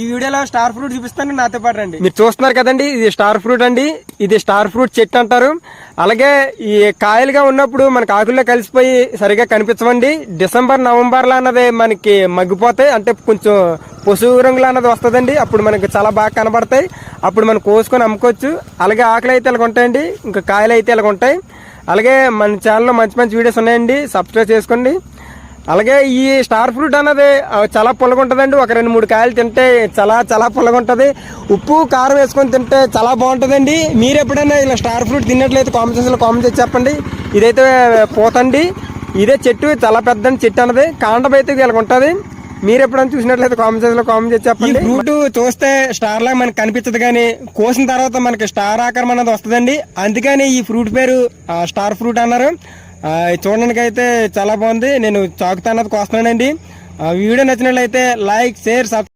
ఈ వీడియోలో star fruit చూపిస్తాను నాతో పాటు రండి. మీరు చూస్తున్నారు కదండి ఇది స్టార్ ఫ్రూట్ అండి. ఇది స్టార్ ఫ్రూట్ చెట్టు అంటారు. అలాగే ఈ కాయలుగా ఉన్నప్పుడు మనకు ఆకుల్లో కలిసిపోయి సరిగా కనిపించవండి. డిసెంబర్ నవంబర్లో అన్నది మనకి మగ్గిపోతాయి అంటే కొంచెం పశువు రంగులో అన్నది వస్తుందండి. అప్పుడు మనకి చాలా బాగా కనబడతాయి. అప్పుడు మనం కోసుకొని అమ్ముకోవచ్చు. అలాగే ఆకులు అయితే ఇలాగ ఉంటాయండి. ఇంకా కాయలు అయితే ఇలాగ ఉంటాయి. అలాగే మన ఛానల్లో మంచి మంచి వీడియోస్ ఉన్నాయండి. సబ్స్క్రైబ్ చేసుకోండి. అలాగే ఈ స్టార్ ఫ్రూట్ అన్నది చాలా పుల్లగా ఉంటుందండి ఒక రెండు మూడు కాయలు తింటే చాలా చాలా పుల్లగా ఉంటుంది ఉప్పు కారం వేసుకొని తింటే చాలా బాగుంటుందండి. మీరు ఎప్పుడైనా ఇలా స్టార్ ఫ్రూట్ తిన్నట్లయితే కామెంట్ కామెంట్ చేసి చెప్పండి. ఇదైతే పోతండి. ఇదే చెట్టు చాలా పెద్ద చెట్టు అన్నది. కాండం అయితే ఇలా ఉంటుంది మీరు ఎప్పుడైనా చూసినట్లయితే కామెంట్ సెక్షన్లో కామెంట్ చేసి చెప్పండి. ఫ్రూట్ చూస్తే స్టార్ లాగా మనకి కనిపించదు కానీ కోసిన తర్వాత మనకి స్టార్ ఆకారం అన్నది వస్తుందండి. అందుకని ఈ ఫ్రూట్ పేరు స్టార్ ఫ్రూట్ అన్నారు. ఆ, చూడడానికి అయితే చాలా బాగుంది. నేను చాకుతా వస్తున్నానండి కోస్తున్నానండి. ఆ, వీడియో నచ్చినట్లయితే లైక్ షేర్ సబ్స్క్రైబ్